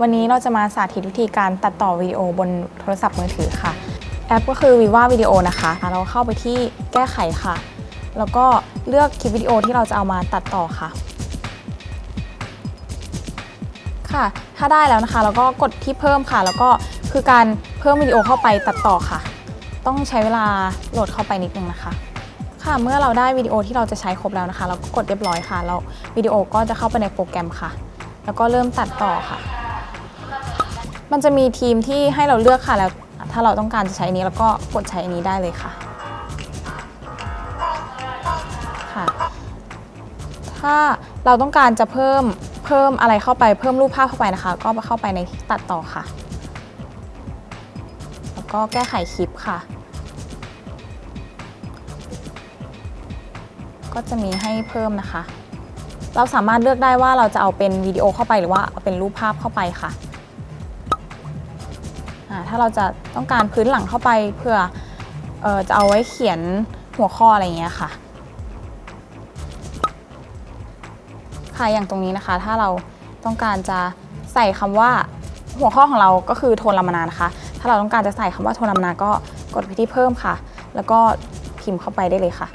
วันนี้เราจะมาสาธิตวิธีการตัดต่อวิดีโอบนโทรศัพท์มือถือค่ะ แอปก็คือ Viva Video นะคะ เราเข้าไปที่แก้ไขค่ะ แล้วก็เลือกคลิปวิดีโอที่เราจะเอามาตัดต่อค่ะ ค่ะ ถ้าได้แล้วนะคะแล้วก็กดที่เพิ่มค่ะ แล้วก็คือการเพิ่มวิดีโอเข้าไปตัดต่อค่ะ ต้องใช้เวลาโหลดเข้าไปนิดนึงนะคะ ค่ะ เมื่อเราได้วิดีโอที่เราจะใช้ครบแล้วนะคะ เราก็กดเรียบร้อยค่ะ แล้ววิดีโอก็จะเข้าไปในโปรแกรมค่ะ แล้วก็เริ่มตัดต่อค่ะ มันจะมีทีมที่ให้เราเลือกค่ะแล้วถ้าเราต้องการจะใช้อันนี้แล้วก็กดใช้อันนี้ได้เลยค่ะค่ะ ถ้าเราต้องการจะเพิ่มเพิ่มอะไรเข้าไปเพิ่มรูปภาพเข้าไปนะคะ ก็เข้าไปในที่ตัดต่อค่ะ แล้วก็แก้ไขคลิปค่ะ ก็จะมีให้เพิ่มนะคะ เราสามารถเลือกได้ว่าเราจะเอาเป็นวิดีโอเข้าไปหรือว่าเอาเป็นรูปภาพเข้าไปค่ะ ถ้าเราจะต้องการพื้นหลังเข้าไปเพื่อออจะเอาไว้เขียนหัวข้ออะไรอย่างเงี้ยค่ะ ค่ะอย่างตรงนี้นะคะ ถ้าเราต้องการจะใส่คำว่าหัวข้อของเราก็คือโทนลามนานะคะ ถ้าเราต้องการจะใส่คำว่าโทนลามนาก็กดไปที่เพิ่มค่ะ แล้วก็พิมพ์เข้าไปได้เลยค่ะ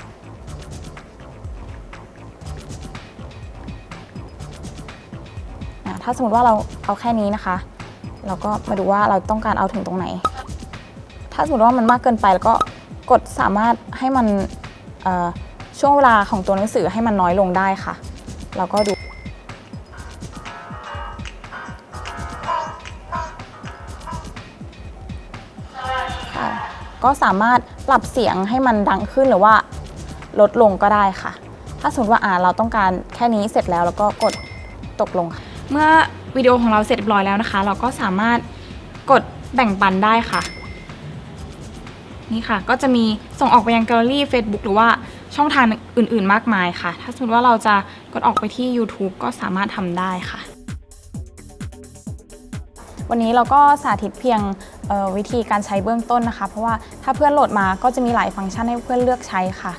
ถ้าสมมติว่าเราเอาแค่นี้นะคะ เราก็มาดูว่าเราต้องการเอาถึงตรงไหน ถ้าสมมติว่ามันมากเกินไปแล้วก็กดสามารถให้มันช่วงเวลาของตัวหนังสือให้มันน้อยลงได้ค่ะเราก็ดูก็สามารถปรับเสียงให้มันดังขึ้นหรือว่าลดลงก็ได้ค่ะ ถ้าสมมติว่าอ่าเราต้องการแค่นี้เสร็จแล้วแล้วก็กดตกลงค่ะเมื่อ วิดีโอของเราเสร็จเรียบร้อยแล้วนะคะ เราก็สามารถกดแบ่งปันได้ค่ะ นี่ค่ะ ก็จะมีส่งออกไปยังแกลเลอรี่ Facebook หรือว่าช่องทางอื่นๆมากมายค่ะ ถ้าสมมติว่าเราจะกดออกไปที่ YouTube ก็สามารถทำได้ค่ะ วันนี้เราก็สาธิตเพียงวิธีการใช้เบื้องต้นนะคะ เพราะว่าถ้าเพื่อนโหลดมาก็จะมีหลายฟังก์ชันให้เพื่อนเลือกใช้ค่ะ